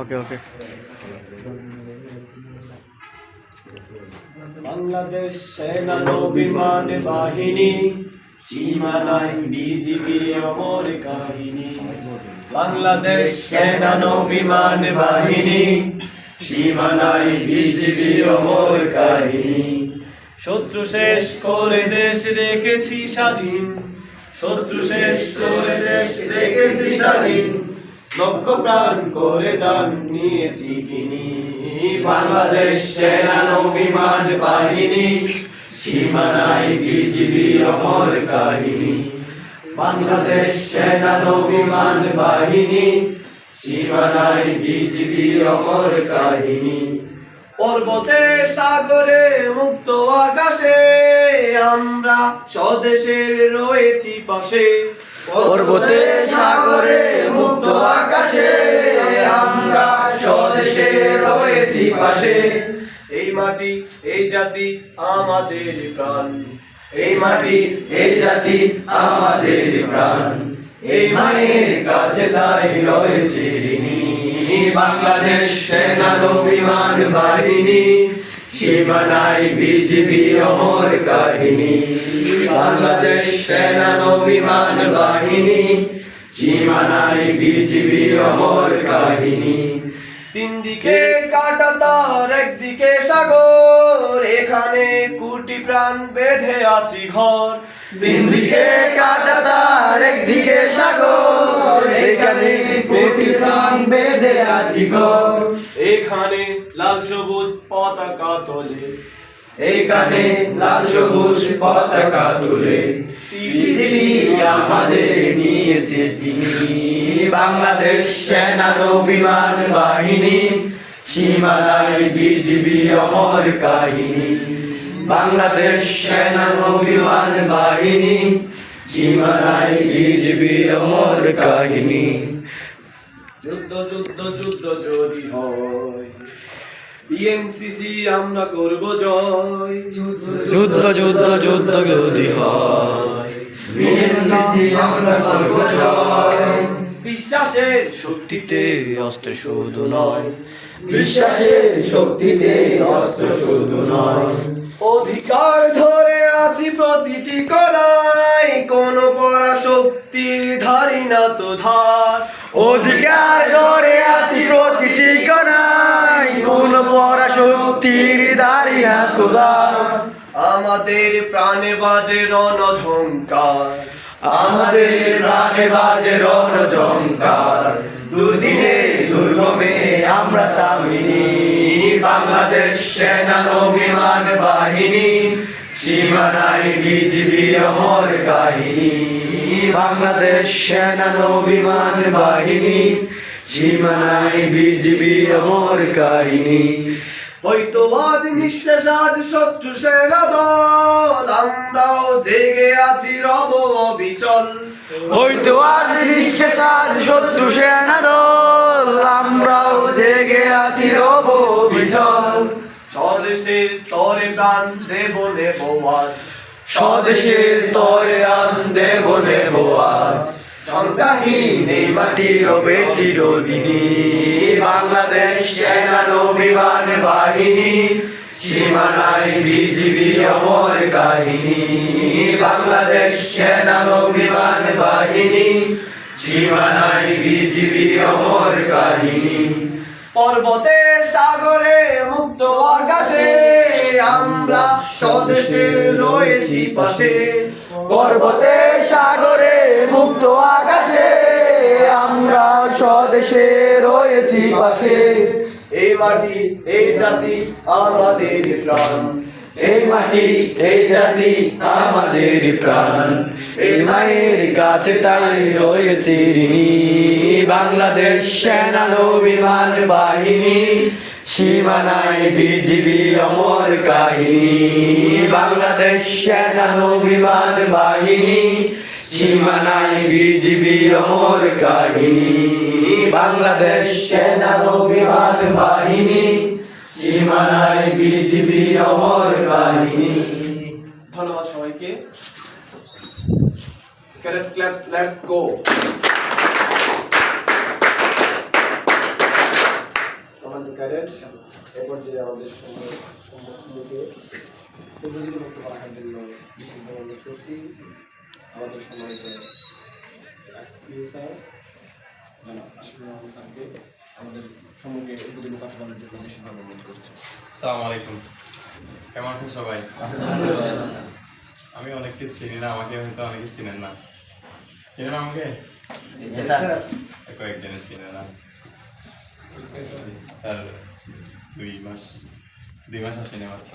ওকে ওকে বাংলাদেশ সেনা নৌবিমান বাহিনী সীমানায় বিজিবি অমর কাহিনী। বাংলাদেশ সেনা নৌবিমান বাহিনী সীমানায় বিজিবি অমর কাহিনী। শত্রু শেষ করে দেশ রেখেছি স্বাধীন। শত্রু শেষ করে দেশ রেখেছি স্বাধীন। লক্ষ প্রাণ করে দান নিয়েছি কিনি বাংলাদেশ সেনা নৌবিমান বাহিনী, সীমানায় বিজিবি অমর কাহিনী। বাংলাদেশ সেনা নৌবিমান বাহিনী, সীমানায় বিজিবি অমর কাহিনী। পর্বতে সাগরে মুক্ত আকাশে আমরা স্বদেশের রয়েছি পাশে। পর্বতে সাগরে মুক্ত আকাশে আমরা স্বদেশে রয়েছি পাশে। এই মাটি এই জাতি আমাদের প্রাণ। এই মাটি এই জাতি আমাদের প্রাণ। এই মায়ের কাছে তাই রয়েছে বাংলাদেশ সেনা বিমান বাহিনী। সীমানায় বিজিবি অমর কাহিনী। বাংলাদেশ সেনা বিমান বাহিনী। সীমানায় বিজিবি অমর কাহিনী। তিন দিকে কাটা তার একদিকে সাগর। এখানে কুটি প্রাণ বেঁধে আছি ঘর। তিন দিকে কাটা তার একদিকে সাগর। এখানে প্রাণ বেঁধে আছি ঘর এখানে লাল সবুজ পতাকা তোলে। এইখানে লাল সবুজ পতাকা তুলে। আমাদের নিয়েছে বাংলাদেশ সেনা বিমান বাহিনী সীমানায় বিজিবি অমর কাহিনী। বাংলাদেশ সেনা বিমান বাহিনী সীমানায় বিজিবি অমর কাহিনী। যুদ্ধ যুদ্ধ যুদ্ধ যদি হয় বিএনসিসি আমরা করব জয়। যুদ্ধ যুদ্ধ যুদ্ধ যদি হয় বিএনসিসি আমরা করব জয়। বিশ্বাসের শক্তিতে শক্তিতে অস্ত্র শুধু নয়। বিশ্বাসের শক্তিতে অস্ত্র শুধু নয়। অধিকার ধরে শক্তির ধারি না তো ধার। অধিকার ধরে আছি প্রতিটি কণাই কোন পরা শক্তির দাঁড়ি না কোদার আমাদের প্রাণে বাজে রণ রণঝঙ্কার আমাদের প্রাণে বাজে রণ রণঝঙ্কার দুর্দিনে দুর্গমে আমরা তামিনী। বাংলাদেশ সেনা বিমান বাহিনী। সীমানায় বিজিবি অমর কাহিনী। বাংলাদেশ সেনা বিমান বাহিনী, সীমানায় বিজিবি অমর কাহিনী। হয়তো আজ নিঃশেষ আজ শত্রু সেনা দল, আমরাও জেগে আছি রব অবিচল। আজ নিঃশেষ আজ শত্রু সেনা দল, আমরাও জেগে আছি রব বিচল স্বদেশের তরে প্রাণ দেব নেব আজ। স্বদেশের তরে আন দেব নেব আজ। সংজ্ঞাহীন এই মাটি মাটির হবে চিরদিনী বাংলাদেশ সেনা বিমান বাহিনী। সীমানায় বিজিবি অমর কাহিনী। বাংলাদেশ সেনা বিমান বাহিনী। সীমানায় বিজিবি অমর কাহিনী। পর্বতে সাগরে আমরা স্বদেশের রয়েছি পাশে। পর্বতে, সাগরে, মুক্ত আকাশে আমরা স্বদেশে রয়েছি পাশে। এই মাটি এই জাতি, আমাদের প্রাণ। এই মাটি, এই জাতি আমাদের প্রাণ। এই মায়ের কাছে তাই রয়েছে ঋণী। বাংলাদেশ সেনা বিমান বাহিনী, সীমানায় বিজিবি অমর কাহিনী। বাংলাদেশ সেনা বিমান বাহিনী, সীমানায় বিজিবি অমর কাহিনী। বাংলাদেশ সেনা বিমান বাহিনী সীমানায় বিজিবি অমর বাহিনী। ধন্যবাদ সবাইকে। Karate class let's go. আমাদের ক্যারেট এরপর যে আমাদের সম্মুখীনকে প্রতিযোগিতা সময়কে আমাদের সম্মুখে উদ্বোধনী কথা বলার জন্য বিশেষভাবে অনুরোধ করছি। আসসালামু আলাইকুম। কেমন আছেন সবাই? আমি অনেককে চিনি না আমাকে হয়তো অনেকে চিনেন না। চিনেন আমাকে? কয়েকজনের চিনে না। স্যার দুই মাস দুই মাস আসেনি মাত্র।